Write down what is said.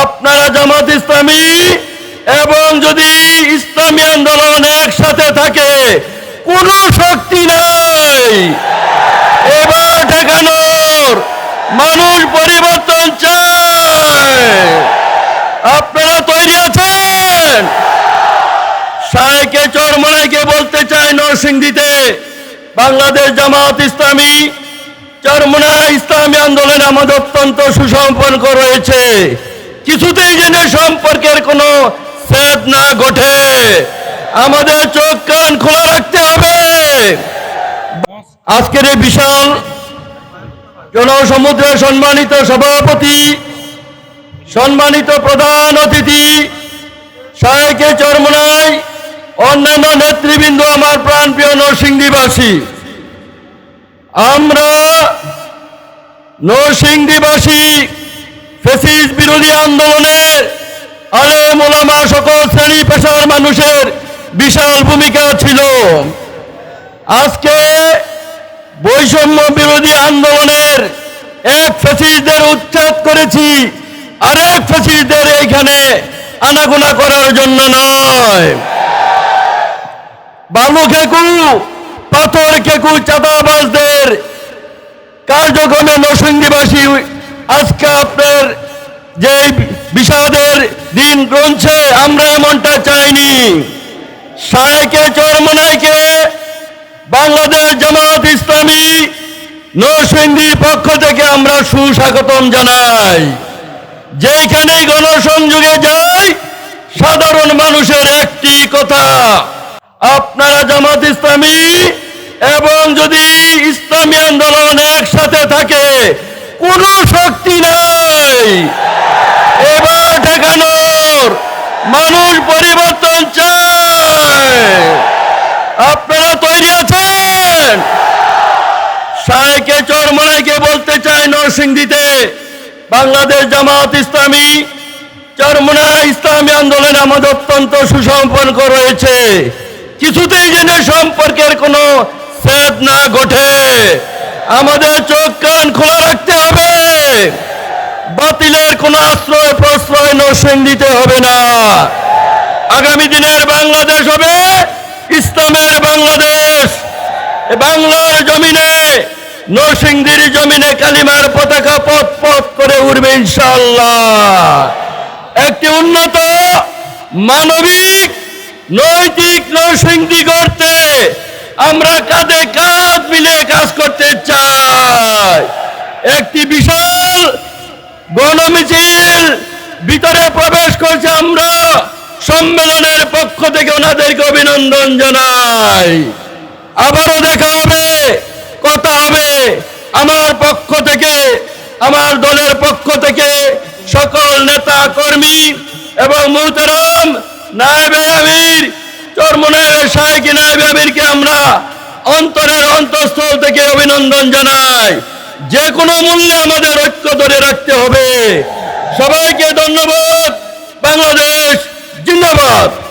আপনারা জামাত ইসলামী এবং যদি ইসলামী আন্দোলন একসাথে থাকে, কোনো শক্তি নাই। এবার ঠেকানোর মানুষ পরিবর্তন চায়। আপনারা তৈরি আছেন? সাহেকে চরমনাইকে বলতে চাই নরসিংদীতে, বাংলাদেশ জামাত ইসলামী চরমনা ইসলামী আন্দোলন আমাদের অত্যন্ত সুসম্পর্ক রয়েছে। কিছুতেই যেন সম্পর্কের কোনো ছেদ না ঘটে। আমাদের চোখ কান খোলা রাখতে হবে। আজকের এই বিশাল জনসমুদ্রের সম্মানিত সভাপতি, সম্মানিত প্রধান অতিথি সাহেকে চরমনাই, অন্যান্য নেতৃবৃন্দ, আমার প্রাণপ্রিয় নরসিংদীবাসী। আমরা নরসিংদীবাসী ফেসিস বিরোধী আন্দোলনের আলে মোলামা সকল শ্রেণি পেশার মানুষের বিশাল ভূমিকা ছিল। আজকে বৈষম্য বিরোধী আন্দোলনের এক ফেসিসদের উচ্ছেদ করেছি, আরেক ফেসিসদের এইখানে আনাগোনা করার জন্য নয়। বালু খেকু, পাথর খেকু চাঁদাবাজদের কার্যক্রমে আজকে আপনার যে বিষাদের দিন রয়েছে আমরা এমনটা চাইনি। সাহেকে চরমনাইকে বাংলাদেশ জামাত ইসলামী নরসিংদীর পক্ষ থেকে আমরা সুস্বাগতম জানাই। যেখানে গণসংযোগে যাই, সাধারণ মানুষের একটি কথা, আপনারা জামাত ইসলামী এবং যদি ইসলামী আন্দোলন একসাথে থাকে কোনো শক্তি নাই। এবার ঠেকানোর মানুষ পরিবর্তন চায়। আপনারা তৈরি আছেন? সাহেকে চরমনাইকে বলতে চাই নরসিংদীতে, বাংলাদেশ জামাত ইসলামী। চরমনা ইসলামী আন্দোলনে আমাদের অত্যন্ত সুসম্পর্ক রয়েছে। কিছুতেই যেন সম্পর্কের কোনো ছেদ না ঘটে। আমাদের চোখ কান খোলা রাখতে হবে। বাতিলের কোনো আশ্রয় প্রশ্রয় নরসিংদীতে হবে না। আগামী দিনের বাংলাদেশ হবে ইসলামের বাংলাদেশ। বাংলার জমিনে, নরসিংদীর জমিনে কালিমার পতাকা পথ পথ করে উঠবে ইনশাল্লাহ একটি উন্নত মানবিক, নৈতিক নরসিংদী করতে আমরা কাঁধে কাঁধ মিলে কাজ করতে চাই। একটি বিশাল গণমিছিল ভিতরে প্রবেশ করছে আমরা। সম্মেলনের পক্ষ থেকে ওনাদেরকে অভিনন্দন জানাই। আবারও দেখা হবে, কথা হবে। আমার পক্ষ থেকে, আমার দলের পক্ষ থেকে সকল নেতা কর্মী এবং মুহতারাম নায়েবে আমির চরমনায়ের শাহেক নায়েবে অন্তরের অন্তঃস্থল থেকে অভিনন্দন জানাই। যে কোনো মূল্যে আমাদের ঐক্য ধরে রাখতে হবে। সবাইকে ধন্যবাদ। বাংলাদেশ জিন্দাবাদ।